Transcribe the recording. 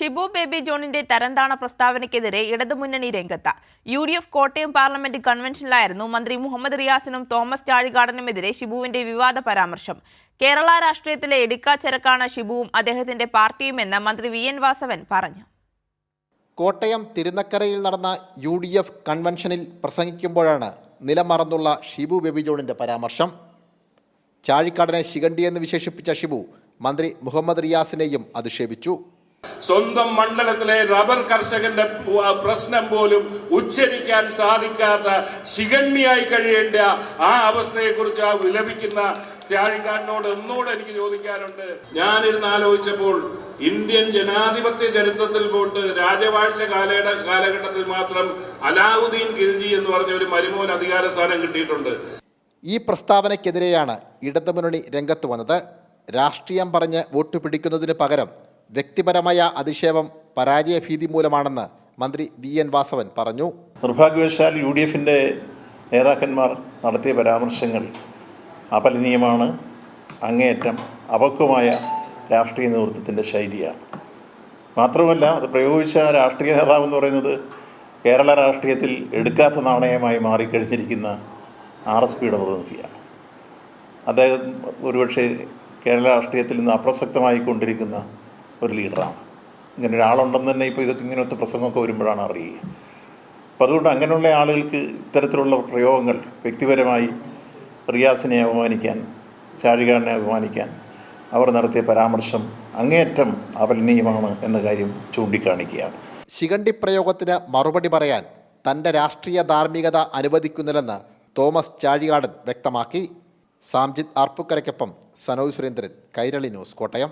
Shibu baby ജോണിന്റെ തരംതാണ പ്രസ്താവനയ്ക്കെതിരെ ഇടതുമുന്നണി രംഗത്ത്. U D F Kottayam parliament കൺവെൻഷനിലായിരുന്നു മന്ത്രി മുഹമ്മദ് റിയാസിനും തോമസ് ചാഴികാടനുമെതിരെ ഷിബുവിന്റെ വിവാദ പരാമർശം. കേരള രാഷ്ട്രീയത്തിലെ എടുക്കാച്ചരക്കാണ് ഷിബുവും അദ്ദേഹത്തിന്റെ പാർട്ടിയുമെന്ന് മന്ത്രി വി എൻ വാസവൻ പറഞ്ഞു. കോട്ടയം തിരുനക്കരയിൽ നടന്ന യു ഡി എഫ് കൺവെൻഷനിൽ പ്രസംഗിക്കുമ്പോഴാണ് നിലമറന്നുള്ള ഷിബു ബേബി ജോണിന്റെ പരാമർശം. ചാഴിക്കാടനെ ശിഖണ്ഡിയെന്ന് വിശേഷിപ്പിച്ച ഷിബു മന്ത്രി മുഹമ്മദ് റിയാസിനെയും അധിക്ഷേപിച്ചു. സ്വന്തം മണ്ഡലത്തിലെ റബ്ബർ കർഷകന്റെ പ്രശ്നം പോലും ഉച്ചരിക്കാൻ സാധിക്കാത്ത ശിഖണ്ണിയായി കഴിയേണ്ട ആ അവസ്ഥയെക്കുറിച്ച് ആ വിലപിക്കുന്ന ത്യാഴിക്കാരനോട് ഒന്നുകൂടെ എനിക്ക് ചോദിക്കാനുണ്ട്. ഞാനിരുന്ന് ആലോചിച്ചപ്പോൾ ഇന്ത്യൻ ജനാധിപത്യ ചരിത്രത്തിൽ പോട്ട് രാജവാഴ്ച കാലഘട്ട കാലഘട്ടത്തിൽ മാത്രം അലാവുദ്ദീൻ ഖിൽജി എന്ന് പറഞ്ഞ ഒരു മരുമോൻ അധികാര സ്ഥാനം കിട്ടിയിട്ടുണ്ട്. ഈ പ്രസ്താവനയ്ക്കെതിരെയാണ് ഇടതുമുന്നണി രംഗത്ത് വന്നത്. രാഷ്ട്രീയം പറഞ്ഞ് വോട്ട് പിടിക്കുന്നതിന് പകരം വ്യക്തിപരമായ അധിക്ഷേപം പരാജയഭീതി മൂലമാണെന്ന് മന്ത്രി വി എൻ വാസവൻ പറഞ്ഞു. നിർഭാഗ്യവശാൽ യു ഡി എഫിന്റെ നേതാക്കന്മാർ നടത്തിയ പരാമർശങ്ങൾ അപലനീയമാണ്. അങ്ങേയറ്റം അപക്വമായ രാഷ്ട്രീയ നേതൃത്വത്തിന്റെ ശൈലിയാണ്. മാത്രമല്ല അത് പ്രയോഗിച്ച രാഷ്ട്രീയ നേതാവ് എന്ന് പറയുന്നത് കേരള രാഷ്ട്രീയത്തിൽ എടുക്കാത്ത നാണയമായി മാറിക്കഴിഞ്ഞിരിക്കുന്ന ആർ എസ് പിയുടെ പ്രതിനിധിയാണ്. അദ്ദേഹം ഒരുപക്ഷെ കേരള രാഷ്ട്രീയത്തിൽ നിന്ന് അപ്രസക്തമായി കൊണ്ടിരിക്കുന്ന ഒരു ലീഡറാണ് ഇങ്ങനെ ഒരാളുണ്ടെന്ന് തന്നെ ഇപ്പോൾ ഇതൊക്കെ ഇങ്ങനത്തെ പ്രസംഗമൊക്കെ വരുമ്പോഴാണ് അറിയുക. അപ്പം അതുകൊണ്ട് അങ്ങനെയുള്ള ആളുകൾക്ക് ഇത്തരത്തിലുള്ള പ്രയോഗങ്ങൾ വ്യക്തിപരമായി റിയാസിനെ അപമാനിക്കാൻ ചാഴികാരനെ അപമാനിക്കാൻ അവർ നടത്തിയ പരാമർശം അങ്ങേയറ്റം അപലനീയമാണ് എന്ന കാര്യം ചൂണ്ടിക്കാണിക്കുകയാണ്. ശിഖണ്ഡി പ്രയോഗത്തിന് മറുപടി പറയാൻ തന്റെ രാഷ്ട്രീയ ധാർമ്മികത അനുവദിക്കുന്നില്ലെന്ന് തോമസ് ചാഴികാടൻ വ്യക്തമാക്കി. സാംജിത് ആർപ്പുക്കരയ്ക്കൊപ്പം സനോജ് സുരേന്ദ്രൻ കൈരളി ന്യൂസ് കോട്ടയം.